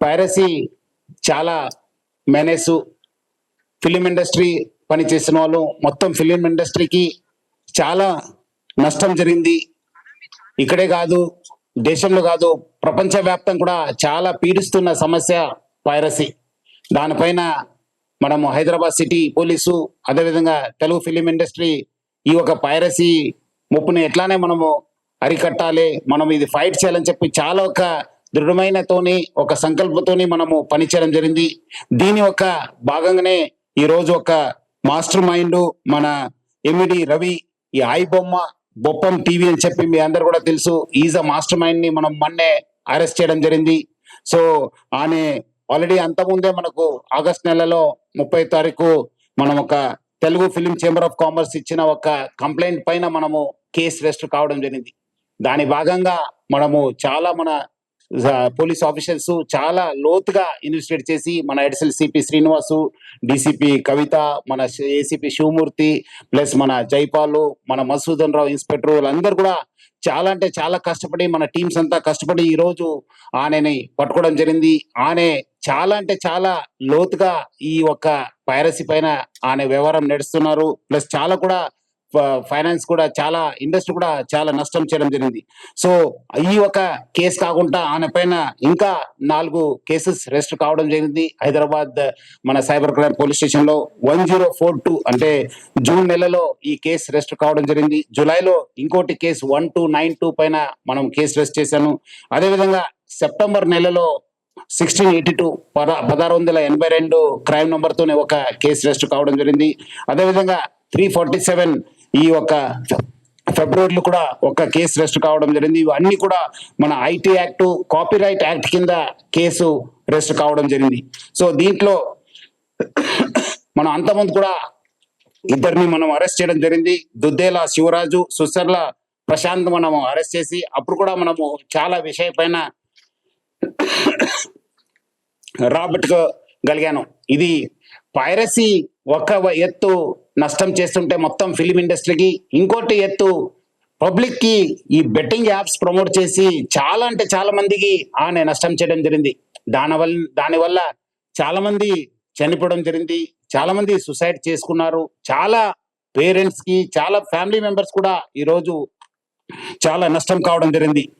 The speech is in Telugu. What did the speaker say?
పైరసీ చాలా మేనేసు ఫిలిం ఇండస్ట్రీ పనిచేసిన వాళ్ళు మొత్తం ఫిలిం ఇండస్ట్రీకి చాలా నష్టం జరిగింది. ఇక్కడే కాదు దేశంలో కాదు ప్రపంచవ్యాప్తం కూడా చాలా పీడిస్తున్న సమస్య పైరసీ. దానిపైన మనము హైదరాబాద్ సిటీ పోలీసు అదేవిధంగా తెలుగు ఫిలిం ఇండస్ట్రీ ఈ ఒక పైరసీ ముప్పుని ఎట్లానే మనము అరికట్టాలి మనం ఇది ఫైట్ చేయాలని చెప్పి చాలా ఒక దృఢమైనతోని ఒక సంకల్పంతోని మనము పనిచేయడం జరిగింది. దీని ఒక భాగంగానే ఈ రోజు ఒక మాస్టర్ మైండ్ మన ఎమిడి రవి ఈ ఆయి బొమ్మ బొప్పం టీవీ అని చెప్పి మీ అందరు కూడా తెలుసు. ఈజ్ అ మాస్టర్ మైండ్ని మనం మొన్నే అరెస్ట్ చేయడం జరిగింది. సో ఆమె ఆల్రెడీ అంతకుముందే మనకు ఆగస్ట్ నెలలో ముప్పై తారీఖు మనం ఒక Telugu film chamber of commerce ఇచ్చిన ఒక కంప్లైంట్ పైన మనము కేసు రిజిస్టర్ కావడం జరిగింది. దాని భాగంగా మనము చాలా మన పోలీస్ ఆఫీసర్స్ చాలా లోతుగా ఇన్వెస్టిగేట్ చేసి మన additional CP Srinivas DCP Kavitha మన ఏసీపీ శివమూర్తి ప్లస్ మన జైపాల్ మన మసూదన్ రావు ఇన్స్పెక్టర్ వాళ్ళందరూ కూడా చాలా అంటే చాలా కష్టపడి మన టీమ్స్ అంతా కష్టపడి ఈ రోజు ఆనని పట్టుకోవడం జరిగింది. ఆనే చాలా అంటే చాలా లోతుగా ఈ ఒక్క పైరసీ పైన ఆనే వ్యవహారం నడుస్తున్నారు. ప్లస్ చాలా కూడా ఫైనాన్స్ కూడా చాలా ఇండస్ట్రీ కూడా చాలా నష్టం చేయడం జరిగింది. సో ఈ ఒక కేసు కాకుండా ఆయన పైన ఇంకా నాలుగు కేసెస్ రెజిస్టర్ కావడం జరిగింది. హైదరాబాద్ మన సైబర్ క్రైమ్ పోలీస్ స్టేషన్లో వన్ జీరో ఫోర్ టూ అంటే జూన్ నెలలో ఈ కేసు రెజిస్టర్ కావడం జరిగింది. జూలైలో ఇంకోటి case one two nine two పైన మనం కేసు రెజిస్టర్ చేశాను అదేవిధంగా సెప్టెంబర్ నెలలో సిక్స్టీన్ ఎయిటీ టూ పద పదహారు వందల ఎనభై రెండు క్రైమ్ నెంబర్తోనే ఒక కేసు రెజిస్టర్ కావడం జరిగింది. అదేవిధంగా త్రీ ఫార్టీ సెవెన్ ఈ ఒక ఫిబ్రవరిలో కూడా ఒక కేసు రెస్ట్ కావడం జరిగింది. ఇవన్నీ కూడా మన ఐటీ యాక్ట్ కాపీరైట్ యాక్ట్ కింద కేసు రెస్ట్ కావడం జరిగింది. సో దీంట్లో మనం అంతమంది కూడా ఇద్దరిని మనం అరెస్ట్ చేయడం జరిగింది. దుద్దేల శివరాజు సుసర్ల ప్రశాంత్ మనము అరెస్ట్ చేసి అప్పుడు కూడా మనము చాలా విషయ పైన రాబట్టుకోగలిగాను ఇది పైరసీ ఒక ఎత్తు నష్టం చేస్తుంటే మొత్తం ఫిలిం ఇండస్ట్రీకి ఇంకోటి ఎత్తు. పబ్లిక్కి ఈ బెట్టింగ్ యాప్స్ ప్రమోట్ చేసి చాలా అంటే చాలా మందికి ఆమె నష్టం చేయడం జరిగింది. దానివల్ల దానివల్ల చాలా మంది చనిపోవడం జరిగింది. చాలా మంది సుసైడ్ చేసుకున్నారు. చాలా పేరెంట్స్కి చాలా ఫ్యామిలీ మెంబర్స్ కూడా ఈరోజు చాలా నష్టం కావడం జరిగింది.